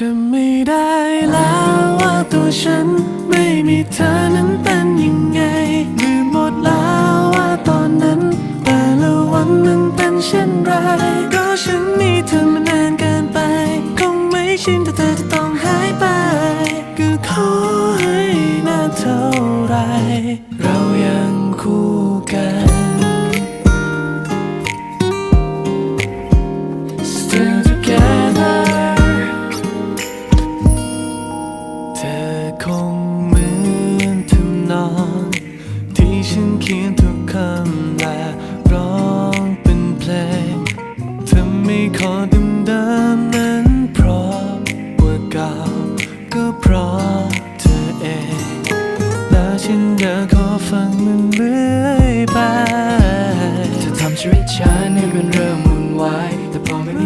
จะไม่ได้แล้วว่าตัวฉันไม่มีเธอนั้นเป็นยังไงลืมหมดแล้วว่าตอนนั้น แต่ละวันมันเป็นเช่นไร ก็ฉันมีเธอมานานเกินไป คงไม่ชินแต่เธอจะต้องหายไป ก็ขอให้นานเท่าไร เรายังคู่กัน Still together คงเหมือนทำนองที่ฉันเขียนทุกคำและร้องเป็นเพลงทำไม่ขอดมดิมนั้นเพราะว่าเก่าก็เพราะเธอเองและฉันเดิขอฟังมันเรื่อยไปเธอทำชีวิตฉันให้มันเริ่มวุ่นวายแต่พอไม่มี